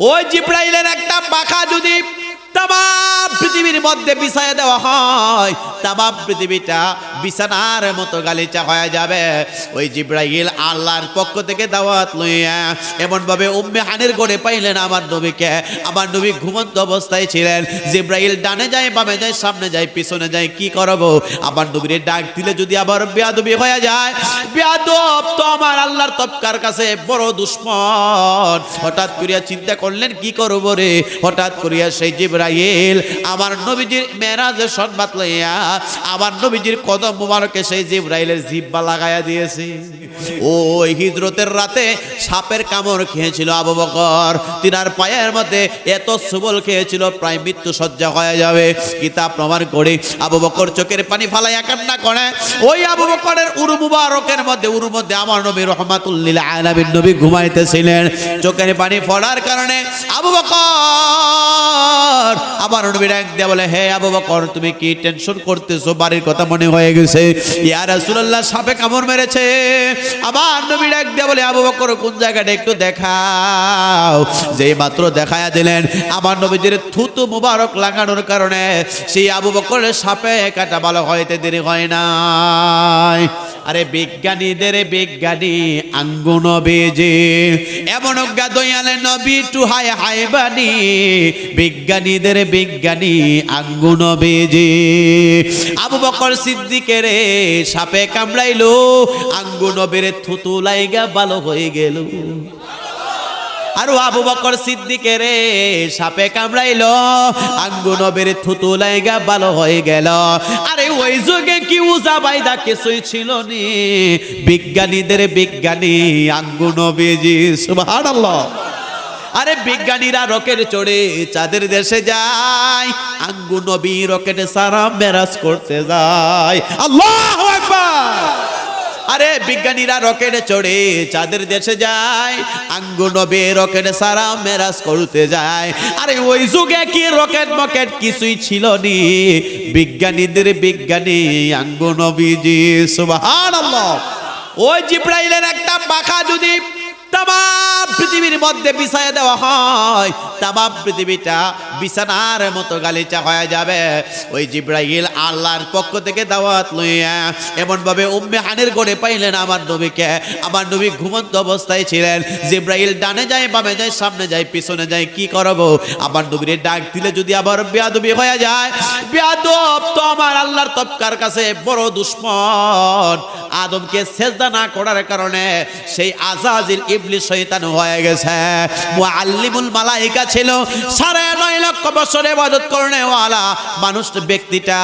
ওই জিব্রাইলের একটা পাখা যদি তাবা পৃথিবীর মধ্যে বিছায় দেওয়া হয় তাবা পৃথিবীটা বিছানার মতো গালিচা হয়ে যাবে। ওই জিব্রাইল আল্লাহর পক্ষ থেকে দাওয়াত লইয়া এমন ভাবে উম্মে হানের গড়ে পাইলেন আমার নবীকে। আমার নবী ঘুমন্ত অবস্থায় ছিলেন। জিব্রাইল ডানে যায়, বামে যায়, সামনে যায়, পিছনে যায়, কি করব? আমার নবীর ডাক দিলে যদি আবার বেয়াদবি হয়ে যায়, বেয়াদব তো আমার আল্লাহর তপকার কাছে বড় দুশ্মন। হঠাৎ করিয়া চিন্তা করলেন, কি করব রে? হঠাৎ করিয়া সেই জিব্রাহিল আমার নবীজির মেরাজের সংবাদ লইয়া, আমার নবীজির কদম মুবারকে সেই জিব্রাইলের জিব্বা লাগাইয়া ওই হিজরতের রাতে সাপের কামড় খেয়েছিল আবু বকর। তিনার পায়ের মধ্যে এত সুবল খেয়েছিল, প্রায় মৃত্যু সজ্জা হয়ে যাবে। কিতাব প্রমাণ করে, আবু বকর চোখের পানি ফালাইয়া করে। ওই আবু বকরের মুবারকের মধ্যে মধ্যে আমার নবী নবী ঘুমাইতেছিলেন। চোখের পানি ফোড়ার কারণে আবু বকর, আমার নবী ডাক দিয়ে বলে, হে আবু বকর, তুমি কি টেনশন করতেছো? বাড়ির কথা মনে হয়ে গেছে। ইয়ার রাসূলুল্লাহ, সাপে কামড় মেরেছে। আবার নবী ডাক দিয়ে বলে, আবু বকর, কোন জায়গাটা একটু দেখাও। যেই মাত্র দেখায়া দিলেন আমার নবীজির থুতু মুবারক লাগানোর কারণে সেই আবু বকরের সাপে কাটা ভালো হইতে দেরি হয় নাই। আরে বিজ্ঞানীদের বিজ্ঞানী আঙ্গুন বেজে। এমন দয়ালে নবী টু হায় হায় বাণী। বিজ্ঞানীদের বিজ্ঞানী আঙ্গুন বেজে। আবু বকর সিদ্দিকের সাপে কামড়াইলো, আঙ্গুন নবীর থুতু লাইগা ভালো হয়ে গেল। আর আবু বকর সিদ্দিকের সাপে কামড়াইলো, আঙ্গু নবের থুতু লাইগা ভালো হয়ে গেল। আরে ওই যুগে কি উজা বাইদা কিছুই ছিল নি। বিজ্ঞানীদের বিজ্ঞানী, আঙ্গু নবীজি আরে বিজ্ঞানীরা রকেট চড়ে চাঁদের দেশে যায়, আঙ্গু নবী রকেটে সারা মেরাজ করতে যায়। আল্লাহু আরে বিজ্ঞানীরা রকেটে চড়ে চাঁদের দেশে যায় আঙ্গু নবে রকেট সারা মেরাজ করতে যায়। আরে ওই যুগে কি রকেট মকেট কিছুই ছিল নি? বিজ্ঞানীদের বিজ্ঞানী আঙ্গু নবীজি, সুবহানাল্লাহ। ওই জিব্রাইলের একটা পাখা যদি তামাম পৃথিবীর মধ্যে বিছায় দেওয়া হয়। তামাম পৃথিবীটা বিছানার মতো গালিচা হয়ে যাবে। ওই জিব্রাইল আল্লাহর পক্ষ থেকে দাওয়াত লইয়া এমন ভাবে উম্মে হানের গড়ে পাইলেন আমার নবীকে। আমার নবী ঘুমন্ত অবস্থায় ছিলেন। জিব্রাইল ডানে যায়, বামে যায়, সামনে যায়, পিছনে যায়, কি করব? আমার নবীর ডাক দিলে যদি আবার বেয়াদবি হয়ে যায়, বেয়াদব তো আমার আল্লাহর তপকার কাছে বড় দুশ্মন। আদমকে সেজদা না করার কারণে সেই আজাজিল ইবলিস শয়তান হয়ে গেছে। মুআল্লিমুল মালাইকা ছিল, সাড়ে নয় লক্ষ বছর ইবাদত করনে ওয়ালা মানুষ, ব্যক্তিটা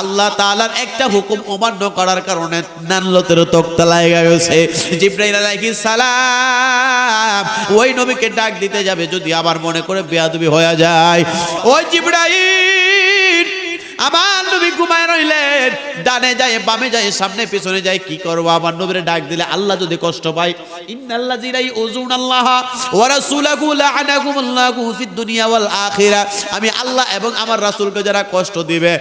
আল্লাহ তাআলার একটা হুকুম অমান্য করার কারণে নানলতের তক্তা লাগা গেছে। জিব্রাইল আলাইহিস সালাম ওই নবীকে ডাক দিতে যাবে, যদি আবার মনে করে বেয়াদবি হয়ে যায়। ওই জিব্রাইল আমার নবী ঘুমায় রইলেন। ডানে যায়, বামে যায়, সামনে পিছনে যায়, কি করব? আমার নবীরে ডাক দিলে আল্লাহ যদি কষ্ট পায় আল্লাহ দুনিয়া আখিরা আমি আল্লাহ এবং আমার রাসূলকে যারা কষ্ট দিবে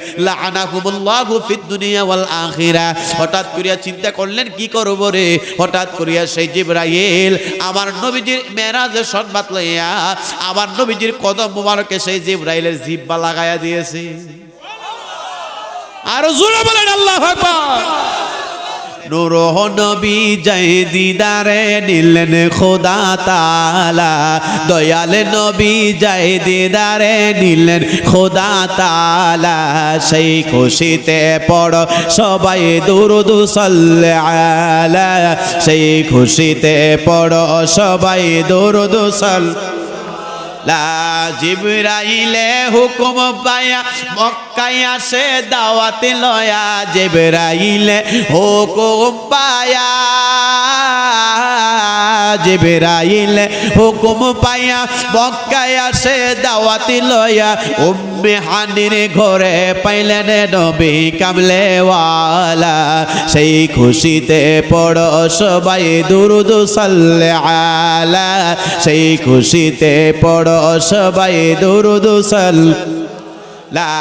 দুনিয়া আখিরা হঠাৎ করিয়া চিন্তা করলেন, কি করব রে? হঠাৎ করিয়া সেই জিবরাইল, আমার নবীজির মেরাজের সংবাদ লইয়া, আমার নবীজির কদম মুবারকে সেই জিবরাইলের জিব্বা লাগায়া দিয়েছে। আরও জোরে বলেন, আল্লাহ নূর নবী জয় দিদারে নিলেন খোদা তালা দয়াল নবী জয় দিদারে নিলেন খোদা তালা সেই খুশিতে পড় সবাই, দুরুদ আলা। সেই খুশিতে পড় সবাই, দুরুদ সাল্লে জিবরাইলে হুকুম পায়া মক্কায় আসে দাওয়াতে লয়া জিবরাইলে হুকুম পায়া। জিবরাইলে হুকুম পায়া মক্কায় আসে, দাওয়াত লয়া উম্মে হানির ঘরে পাইলেন নবী কামলেওয়ালা। সেই খুশিতে পড়ো সবাই, দুরুদ সাল্লে আলা। সেই খুশিতে পড়ো সবাই, দুরুদ সাল লা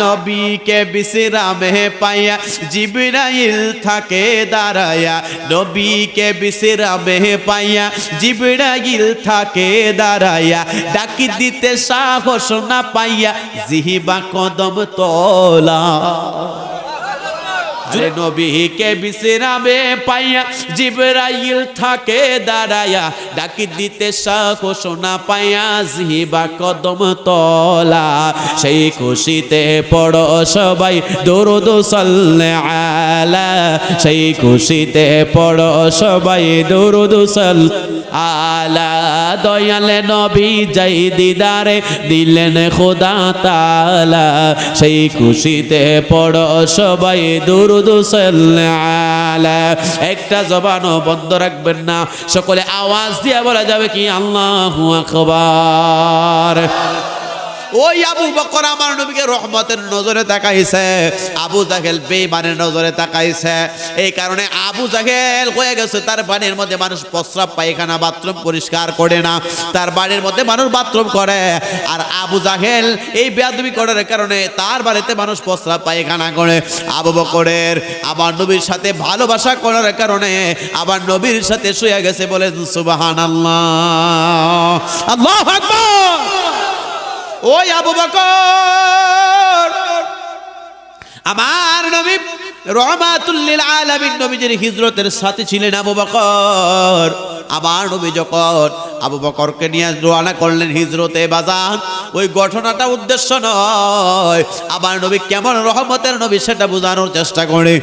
নবীকে বিশ্রামে পাইয়া, জিবরাইল থাকে দাঁড়ায়া নবীকে বিশ্রামে পাইয়া, জিবরাইল থাকে দাঁড়ায়া ডাকি দিতে সাহস না পাইয়া, জিহিবা কদম তোলা। আরে নবীকে বিশ্রামে পাইয়া জিবরাইল থাকে দাঁড়ায়া ডাকি দিতে সাহস না পাইয়া জিবা কদম তলা। সেই খুশিতে পড়ো সবাই, দরুদ সাল্লে আলা। সেই খুশিতে পড়ো সবাই, দরুদ সাল আলা। দয়ালে নবী যাই দিদারে দিলেন খোদা তালা সেই খুশিতে পড় সবাই, দুরুদ একটা জবানও বন্ধ রাখবেন না, সকলে আওয়াজ দিয়ে বলা যাবে কি? আল্লাহ আকবার। ওই আবু বকর আমার নবীকে রহমতের নজরে তাকাইছে। আবু জাহেল বেইমানের নজরে তাকাইছে। এই কারণে আবু জাহেল হয়ে গেছে। তার বাড়ির মধ্যে মানুষ প্রস্রাব, পায়খানা, বাথরুম পরিষ্কার করে না। তার বাড়ির মধ্যে মানুষ বাথরুম করে। আর আবু জাহেল এই বেয়াদবি করার কারণে তার বাড়িতে মানুষ প্রস্রাব, পায়খানা করে। আবু বকরের আমার নবীর সাথে ভালোবাসা করার কারণে আবার নবীর সাথে শুয়ে গেছে বলে সুবাহান আল্লাহ আল্লাহ ওই আবু বকর আমার নবী রহমাতুল্লিল আলামিন নবীজির হিজরতের সাথে ছিলেন আবু বকর। আমার নবী যখন আবু বকরকে নিয়ে রওনা করলেন হিজরতে বাজান ওই ঘটনাটা উদ্দেশ্য নয়। আমার নবী কেমন রহমতের নবী সেটা বোঝানোর চেষ্টা করে।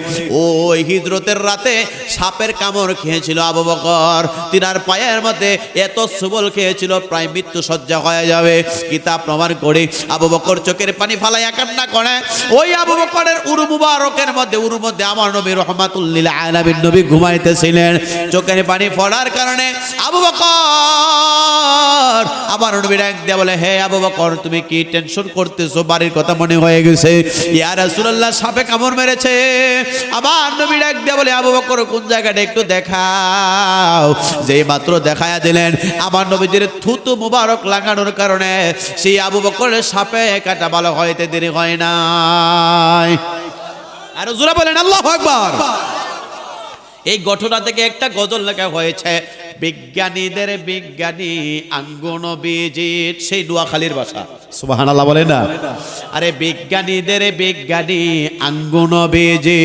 ওই হিজরতের রাতে সাপের কামড় খেয়েছিল আবু বকর। তিনার পায়ের মধ্যে এত সুবল খেয়েছিল, প্রায় মৃত্যু সজ্জা হয়ে যাবে। কিতাব প্রমাণ করে আবু বকর চোখের পানি ফালাইয়া কান্না করে। ওই আবু বকরের উরু মুবারকের মধ্যে উরু মধ্যে আমার নবী রহমাতুল্লিল আলামিন নবী ঘুমাইতেছিলেন। চোখের পানি ফলার কারণে আবু বকর আমার নবী ডাক দিয়ে বলে, হে আবু বকর, তুমি কি টেনশন করতেছো? বাড়ির কথা মনে হয়ে গেছে। ইয়া রাসূলুল্লাহ, সাপে কামড় মেরেছে। আমার নবী ডাক দিয়ে বলে, আবু বকর, কোন জায়গাটা একটু দেখাও। যেই মাত্র দেখায়া দিলেন, আমার নবীজির থুতু মুবারক লাগানোর কারণে সেই আবু বকরের সাপে কাটা ভালো হইতে দেরি হয় নাই। আর জোরা বলেন আল্লাহ একবার এই ঘটনা থেকে একটা গজল লেখা হয়েছে বিজ্ঞানীদের বিজ্ঞানী আঙ্গন বিজিত সেই নোয়াখালীর ভাষা। সুবাহানাল্লাহ বলে না? আরে বিজ্ঞানীদের বিজ্ঞানী আঙ্গন বেজে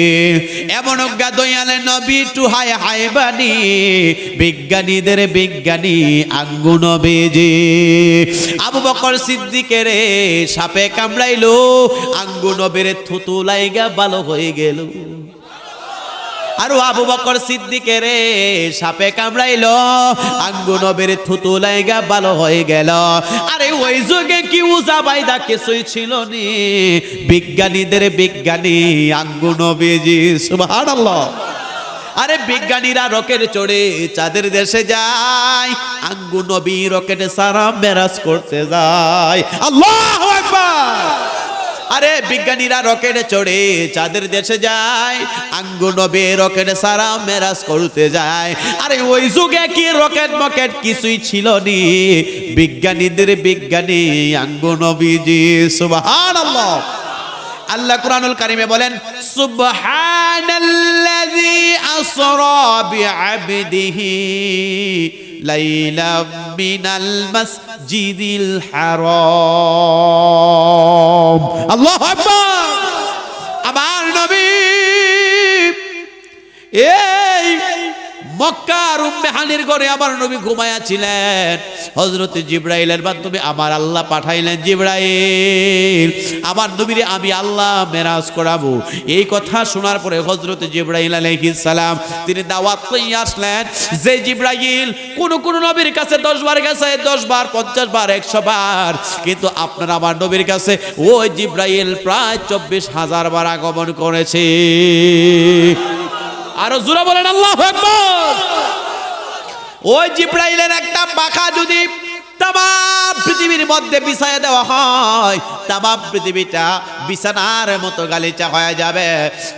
এমন দয়ালে নবী টু হায় হায় বাণী। বিজ্ঞানীদের বিজ্ঞানী আঙ্গুন বেজে আবু বকর সিদ্দিকের সাপে কামড়াইলো আঙ্গুন বেড়ে থুতু লাইগা ভালো হয়ে গেল। আর আবু বকর সিদ্দিকের সাপে কামড়াইল। আঙ্গু নবের থুতু লাইগা ভালো হয়ে গেল। আরে ওই যুগে কি উজা বাইদা কিছুই ছিল নি। বিজ্ঞানীদের বিজ্ঞানী আঙ্গু নবীজি আরে বিজ্ঞানীরা রকেট চড়ে চাঁদের দেশে যায়, আঙ্গু নবী রকেটে সারা মেরাজ করতে যায়। আল্লাহ আকবার! আরে বিজ্ঞানীরা রকেটে চড়ে চাঁদের দেশে যায় আঙ্গু নবে রকেট সারা মেরাজ করতে যায়। আরে ওই যুগে কি রকেট মকেট কিছুই ছিল নি? বিজ্ঞানীদের বিজ্ঞানী আঙ্গু নবীজি, সুবহানাল্লাহ। আল্লাহ কুরআনুল কারিমে বলেন, সুবহানাল্লাযী আসরা বিআবদিহি লাইলা মিনাল মাসজিদিল হারাম। আল্লাহু উম্মেহানির ঘরে আমার নবী ঘুমায়া ছিলেন হজরত জিব্রাইলের মাধ্যমে আমার আল্লাহ পাঠাইলেন জিব্রাইল, আমার নবীরে আমি আল্লাহ মেরাজ করাবো। এই কথা শোনার পরে হজরত জিব্রাইল সালাম, তিনি দাওয়াত লইয়ে আসলেন যে জিব্রাইল, কোন কোন নবীর কাছে দশ বার গেছে, দশ বার, পঞ্চাশ বার, একশো বার। কিন্তু আপনার আমার নবীর কাছে ওই জিব্রাইল প্রায় চব্বিশ হাজার বার আগমন করেছে। আরও জোরা বলেন, আল্লাহ আকবার! ওই জিব্রাইলের একটা পাখা যদি তামাম পৃথিবীর মধ্যে বিছায়া দেওয়া হয় তামাম পৃথিবীটা বিছানার মতো গালিচা হয়ে যাবে।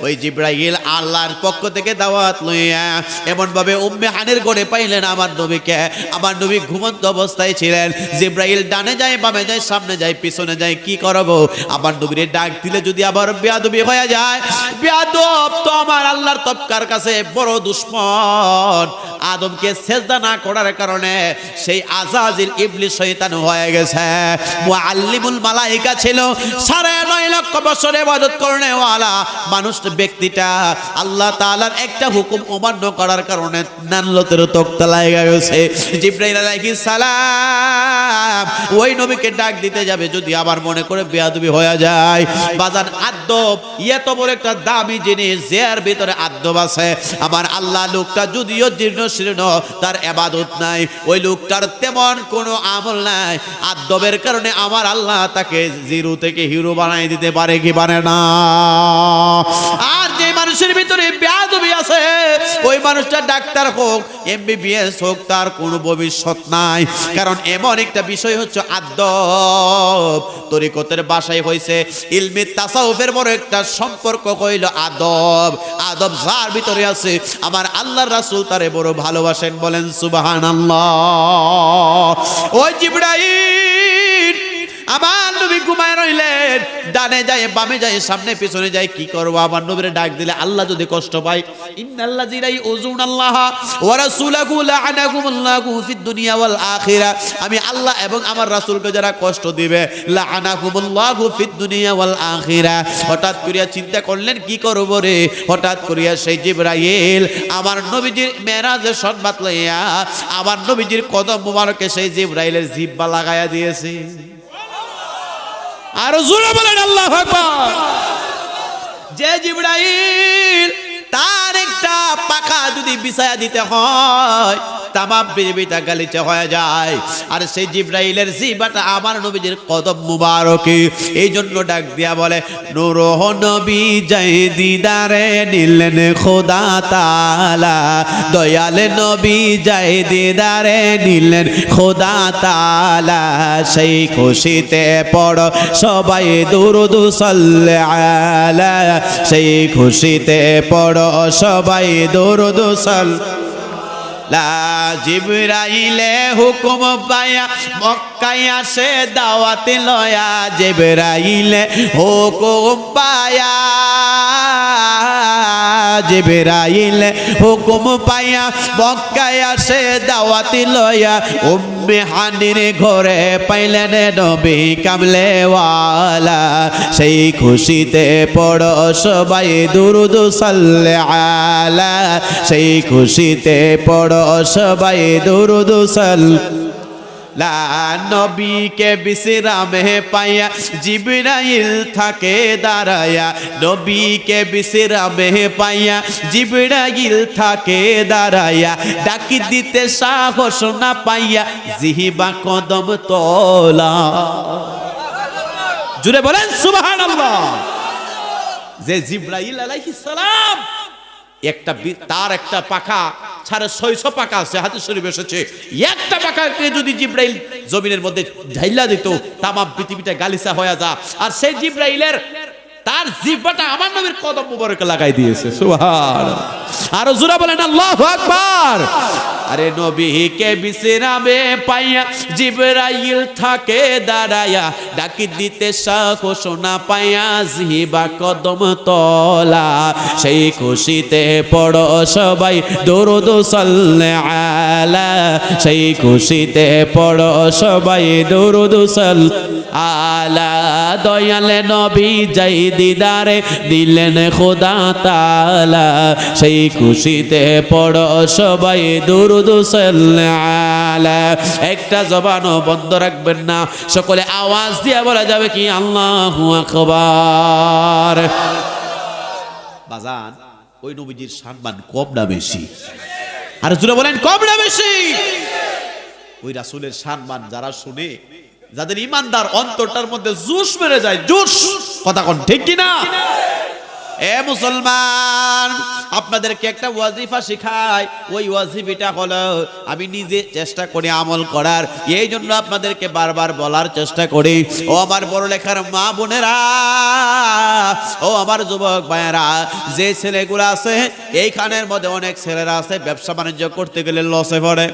ওই জিব্রাইল আল্লাহর পক্ষ থেকে দাওয়াত লইয়া এমন ভাবে উম্মে হানির গড়ে পাইলেন আমার নবীকে। আমার নবী ঘুমন্ত অবস্থায় ছিলেন। জিব্রাইল ডানে যায়, বামে যায়, সামনে যায়, পিছনে যায়, কি করব? আমার নবীর ডাক দিলে যদি আবার বেয়াদবি হয়ে যায়, বেয়াদব তো আমার আল্লাহর তপকার কাছে বড় দুশ্মন। আদমকে সেজদা না করার কারণে সেই আজাজিল ইবলিস শয়তান হয়ে গেছে। মুআল্লিমুল মালাইকা ছিল সাড়ে নয় লক্ষ বছর ইবাদত করনে ওয়ালা মানুষ ব্যক্তিটা আল্লাহ তাআলার একটা হুকুম অমান্য করার কারণে নানলতের তক্তা লাগা গেছে। জিব্রাইল আলাইহিস সালাম ওই নবীকে ডাক দিতে যাবে যদি আবার মনে করে বেয়াদবি হয়ে যায়। বাজান আদব এত বড় একটা দামি জিনিস যার ভিতরে আদব আছে। আমার আল্লাহ লোকটা যদিও জীর্ণ শীর্ণ তার এবাদত নাই। ওই লোকটার তেমন কোনো আমল নাই। আদবের কারণে আমার আল্লাহ তাকে জিরো থেকে হিরো বানাই দিতে পারে কি পারে না? আর যে মানুষের ভিতরে বেয়াদবি আছে, ওই মানুষটা ডাক্তার হোক এমবিবিএস হোক, তার কোনো ভবিষ্যৎ নাই। কারণ এমন একটা বিষয় হচ্ছে আদব। তরিকতের বাসায় হয়েছে ইলমি তাসাউফের বড় একটা সম্পর্ক কইল আদব। আদব যার ভিতরে আছে, আমার আল্লাহর রাসূল তারে বড় ভালোবাসেন, বলেন সুবহানাল্লাহ। ওই জিবরাইল আমার নবী ঘুমায় রইলেন, ডানে যায়, বামে যায়, সামনে পিছনে যায়, কি করব? আমার নবীর ডাক দিলে, আল্লাহ যদি কষ্ট পায়, ইন্নাল্লাযিনা ইউযুনাল্লাহ ওয়া রাসূলাহু লাআনাহুমুল্লাহু ফিদ দুনিয়া ওয়াল আখিরা আমি আল্লাহ এবং আমার রাসূলকে যারা কষ্ট দিবে লাআনাহুমুল্লাহু ফিদ দুনিয়া ওয়াল আখিরা হঠাৎ করিয়া চিন্তা করলেন, কি করব রে? হঠাৎ করিয়া সেই জিবরাইল আমার নবীজির মেরাজের সংবাদ লইয়া, আমার নবীজির কদম মুবারকে সেই জিবরাইলের জিব্বা লাগায়া দিয়েছে। আর জোরে বলেন আল্লাহ যে জিবরাইল তার একটা পাখা যদি বিছায়া দিতে হয় তামাম পৃথিবীটা গালিচা হয়ে যায়। আর সেই জিব্রাইলের জিবাটা আমার নবীজির কদম মুবারকে। এই জন্য ডাক দিয়া বলে নূর নবী, জয় দিদারে নিলেন খোদা তালা দয়াল নবী, জয় দিদারে নিলেন খোদা তালা সেই খুশিতে পড় সবাই, দুরুদ সাল্লে আলা। সেই খুশিতে পড় সবাই, দুরুদ সাল্লে জিবরাইলে হুকুম পায়া মক্কায় আসে দাওয়াতে লয়া। জিবরাইলে হুকুম পায়া। জিবরাইলে হুকুম পায়া মক্কায় আসে, দাওয়াতে লয়া উম্মে হানির ঘরে পাইলেন নবী কামলেওয়ালা সেই খুশিতে পড়ো সবাই, দুরুদ সাল্লে আলা। সেই খুশিতে পড়ো সবাই, দুরুদ সাল লা নবীকে বিশ্রামে পাইয়া জিবরাইল থাকে দাঁড়ায়া নবীকে বিশ্রামে পাইয়া জিবরাইল থাকে দাঁড়ায়া ডাকি দিতে সাহস না পাইয়া জিহিবা কদম তোলা। জুড়ে বলেন, সুবহানাল্লাহ। যে জিব্রাইল আলাইহিস সালাম একটা তার একটা পাখা, সাড়ে ছয়শো পাখা আছে হাতে শরীফ এসেছে। একটা পাখাকে যদি জিব্রাইল জমিনের মধ্যে ঝাইলা দিত, তামাম পৃথিবীটা গালিসা হয়ে যা। আর সেই জিব্রাইলের তার জিব্বাটা আমার নবীর কদম মুবারকে লাগাই দিয়েছে সুবহান আর জোরা বলেন, আল্লাহু আকবার। আরে নবীকে বিশ্রামে পাইয়া জিব্রাইল থাকে দাঁড়ায়া ডাকি দিতে সাহস না পাইয়া জিবা কদম তলা। সেই খুশিতে পড়ো সবাই, দরুদ সাল্লে আলা। সেই খুশিতে পড়ো সবাই, দরুদ সাল আলা দয়ালে নবী, যাই দিদারে দিলেন খোদা তালা সেই খুশিতে পড়ো সবাই সাল্লে আলা। একটা জবানও বন্ধ রাখবেন না, সকলে আওয়াজ দিয়ে বলা যাবে কি, আল্লাহু আকবার। বাজান, ওই নবীজির সম্মান কম না বেশি? আর জুড়ে বলেন, কম না বেশি? ওই রাসুলের সম্মান যারা শুনে যাদের ইমানদার অন্তরটার মধ্যে জুস মেরে যায়, জুস। কথা কোন, ঠিক কি না এ মুসলমান, আপনাদেরকে একটা ওয়াজিফা শেখাই। ওই ওয়াজিফিটা হলো, আমি নিজে চেষ্টা করি আমল করার। এই জন্য আপনাদেরকে বারবার বলার চেষ্টা করি। ও আমার বড় লেখার মা বোনেরা, ও আমার যুবক ভাইয়েরা, যে ছেলেগুলো আছে, এইখানের মধ্যে অনেক ছেলেরা আছে, ব্যবসা বাণিজ্য করতে গেলে লসে পড়ে।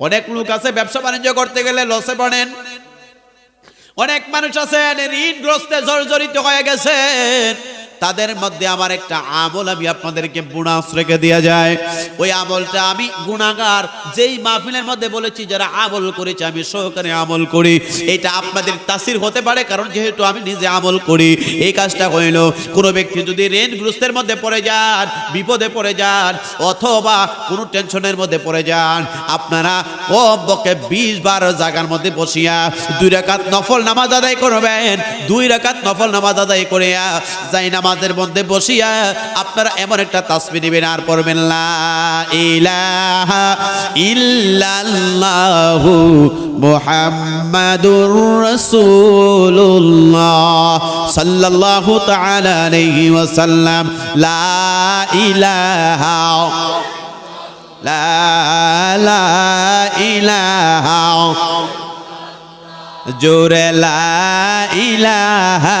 অনেক লোক আছে, ব্যবসা বাণিজ্য করতে গেলে লসে পড়েন। অনেক মানুষ আছেন ঋণগ্রস্তে জর্জরিত হয়ে গেছেন। তাদের মধ্যে আমার একটা আমল আমি আপনাদেরকে বুনাস রেখে দেওয়া যায়। ওই আমলটা আমি গুণাগার, যেই মাহফিলের মধ্যে বলেছি, যারা আমল করেছে, আমি সহকারে আমল করি। এটা আপনাদের তাসির হতে পারে, কারণ যেহেতু আমি নিজে আমল করি। এই কাজটা হইল, কোনো ব্যক্তি যদি ঋণগ্রস্তের মধ্যে পড়ে যান, বিপদে পড়ে যান, অথবা কোনো টেনশনের মধ্যে পড়ে যান, আপনারা কমপক্ষে বিশ বারো জায়গার মধ্যে বসিয়া দুই রাকাত নফল নামাজ আদায় করবেন। দুই রাকাত নফল নামাজ আদায় করিয়া যাই নামাজের মধ্যে বসিয়া আপনারা এমন একটা তাসবি নেবেন আর পড়বেন, লা ইলাহা সাল্লাল্লাহু লা লা লা জোরে, লা ইলাহা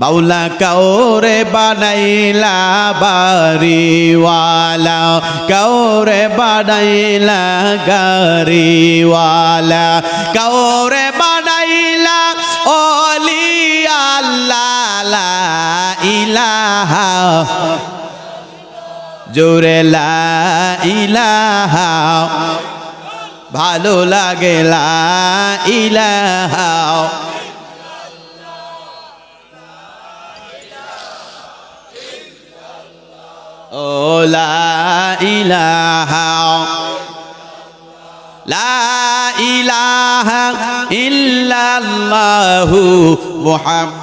বাউলা কাউরে বানাইলা বাড়িওয়ালা, কাউরে বানাইলা গাড়িওয়ালা, কাউরে বানাইলা অলি আল্লাহ ইলাহা। জোরে লা ভালো লাগে লা ইলাহা। লা ইলাহা লা ইলাহা ইল্লাল্লাহু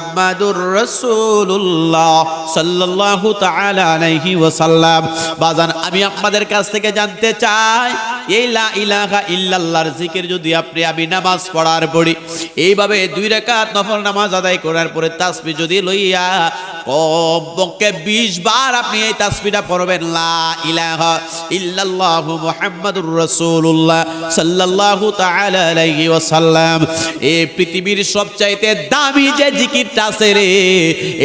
মুহাম্মাদুর রাসূলুল্লাহ সাল্লাল্লাহু তাআলা আলাইহি আমি আপনাদের কাছ থেকে জানতে চাই, এই ইলাহা জিকির যদি আপনি, আমি নামাজ পড়ার পড়ি, এইভাবে দুই রাকাত নফল নামাজ আদায় করার পরে তাসবিহ যদি লইয়া বিশ বার আপনি এই পড়বেন ইলাহা সাল্লাল্লাহু আলাইহি এই পৃথিবীর সবচাইতে দামি যে জিকিরটা রে।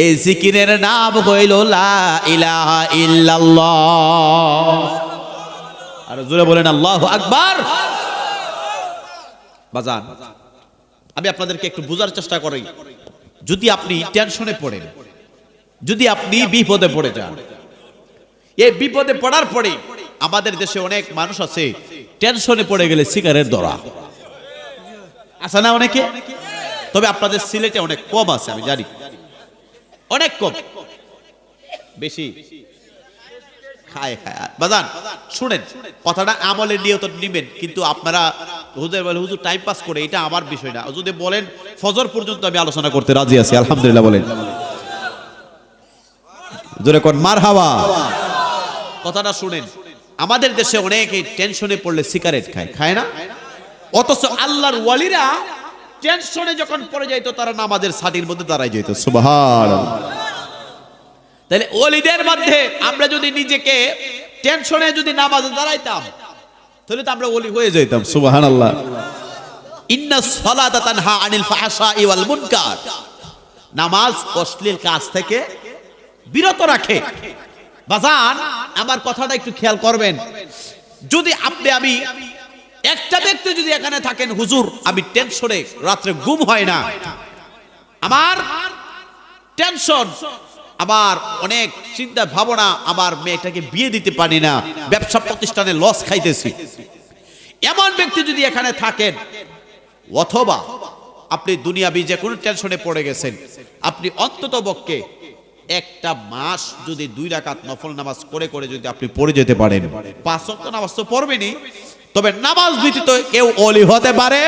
এই জিকিরের নাম হইল লা ইলাহা ইল্লাল্লাহ। আর জোরে বলেন আকবার। বাজান, আমি আপনাদেরকে একটু বোঝার চেষ্টা করি। যদি আপনি টেনশনে পড়েন, যদি আপনি বিপদে পড়ে যান, এই বিপদে পড়ার পরে আমাদের দেশে অনেক মানুষ আছে, টেনশনে পড়ে গেলে সিগারেট ধরা। আছে না অনেকে? তবে আপনাদের সিলেটে অনেক কম আছে, আমি জানি। অনেক কম। বেশি। খায় খায়। কথাটা নিবেন, কিন্তু আপনারা আলোচনা করতে রাজি আছি, আলহামদুলিল্লাহ বলেন। মার হাওয়া কথাটা শুনেন, আমাদের দেশে অনেকে টেনশনে পড়লে সিগারেট খায়। খায় না? অথচ আল্লাহর ওয়ালিরা টেনশনে যখন পড়ে যাইতো তারা নামাজের সাদির মধ্যে দাঁড়াই যেত সুবহান তাহলে ওলিদের মধ্যে আমরা যদি নিজেকে টেনশনে যদি নামাজে দাঁড়াইতাম তাহলে তো আমরা ওলি হয়ে যেতাম সুবহানাল্লাহ। ইন্না সালাতা তানহা আনিল ফাহশাই ওয়াল মুনকার। নামাজ অশ্লীল কাজ থেকে বিরত রাখে। বাজান আমার কথাটা একটু খেয়াল করবেন। যদি আপনি আমি একটা ব্যক্তি যদি এখানে থাকেন, হুজুর, আমি টেনশনে রাত্রে ঘুম হয় না। আমার টেনশন আমার অনেক চিন্তা ভাবনা, আমার মেয়েটাকে বিয়ে দিতে পারি না, ব্যবসা প্রতিষ্ঠানে লস খাইতেছি। এমন ব্যক্তি যদি এখানে থাকেন, অথবা আপনি দুনিয়াবি যে কোনো টেনশনে পড়ে গেছেন, আপনি অন্তত পক্ষে একটা মাস যদি দুই রাকাত নফল নামাজ করে করে যদি আপনি পড়ে যেতে পারেন। পাঁচ ওয়াক্ত নামাজ তো পড়বেনই। তবে নামাজ ব্যতীত কেউ অলি হতে পারে।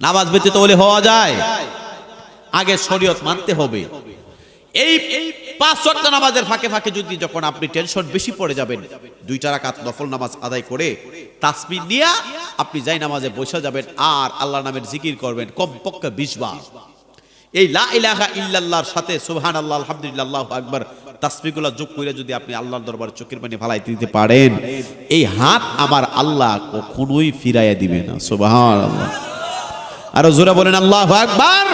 নামাজ ব্যতীত হলে হওয়া যায়। আগে শরীয়ত মানতে হবে। এই পাঁচ ওয়াক্ত নামাজের ফাঁকে ফাঁকে যদি যখন আপনি টেনশন বেশি পড়ে যাবেন দুইটা রাকাত নফল নামাজ আদায় করে তাসবিহ নিয়ে আপনি যাই নামাজে বসে যাবেন, আর আল্লাহ নামের জিকির করবেন, কমপক্ষে বিশ বার। এই লা ইলাহা ইল্লাল্লাহর সাথে সুবহান আল্লাহ আলহামদুলিল্লাহ আকবার, তাসবিহগুলো যোগ করে যদি আপনি আল্লাহর দরবারে চোখের পানি ফালাই দিতে পারেন, এই হাত আমার আল্লাহ কখনোই ফিরাইয়া দিবে না সুবহান আল্লাহ আরও জোরে বলেন, আল্লাহু আকবার।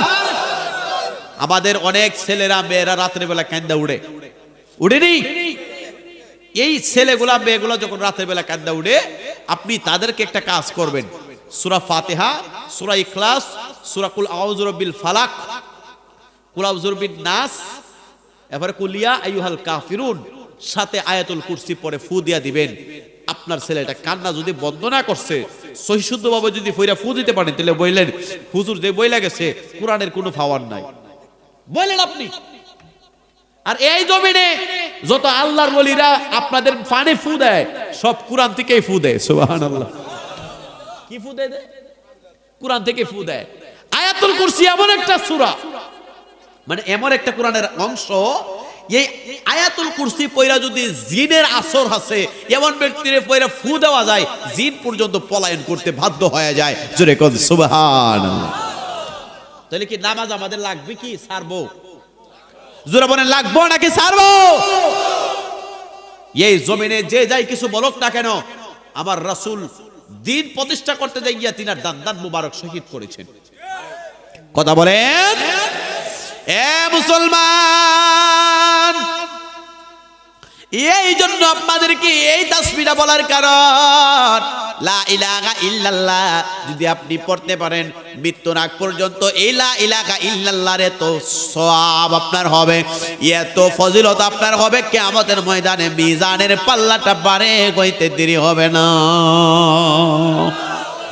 আমাদের অনেক ছেলেরা, মেয়েরা রাত্রে বেলা কান্দা উড়ে। উড়েনি এই ছেলেগুলা, মেয়েগুলা যখন রাতের বেলা কান্দা উড়ে, আপনি তাদেরকে একটা কাজ করবেন। সুরা ফাতেহা, সুরা ইখলাস, সুরা কুল আউজুরবিল ফালাক, কুল আউজুরবিন নাস, এবারে কুলিয়া আইয়ুহাল কাফিরুন, সাথে আয়াতুল কুরসি পরে ফু দিয়া দিবেন। আপনার ছেলেটা কান্না যদি বন্ধ না করছে, সহিশুদ্ধভাবে যদি ফইরা ফু দিতে পারেন, তাহলে বললেন হুজুর, যে বইলা গেছে, কোরআনের কোনো পাওয়ার নাই। বললেন আপনি। আর এই জমিনে যত আল্লাহর বলিরা আপনাদের ফানে ফু দেয়, সব কোরআন থেকেই ফু দেয়, সুবহানাল্লাহ। কি ফু দেয়? কোরআন থেকে ফু দেয়। আয়াতুল কুরসি এমন একটা সূরা। মানে এমন একটা কোরআনের অংশ, এই আয়াতুল কুরসি পয়রা যদি জিনের আসর আছে, এমন ব্যক্তির পয়রা ফু দেওয়া যায়, জিন পর্যন্ত পলায়ন করতে বাধ্য হয়ে যায়। জোরে কোন, সুবহানাল্লাহ। তাহলে কি নামাজ আমাদের লাগবে কি? সারবো। জোরে বলেন, লাগবো নাকি সারবো? এই জমিনে যে যাই কিছু বলক না কেন, আমার রাসূল দিন প্রতিষ্ঠা করতে যাই গিয়া তিনার দান দান মুবারক শহীদ করেছেন। কথা বলেন? এ মুসলমান! এই জন্য আপনাদেরকে এই তাসবিরা বলার কারণ, লা ইলাহা ইল্লাল্লাহ, যদি আপনি পড়তে পারেন মৃত্যুর আগ পর্যন্ত এই লা ইলাহা ইল্লাল্লাহর এত সওয়াব আপনার হবে। এত ফজিলত আপনার হবে, কিয়ামতের ময়দানে মিজানের পাল্লাটা বাড়ে গইতে দেরি হবে না।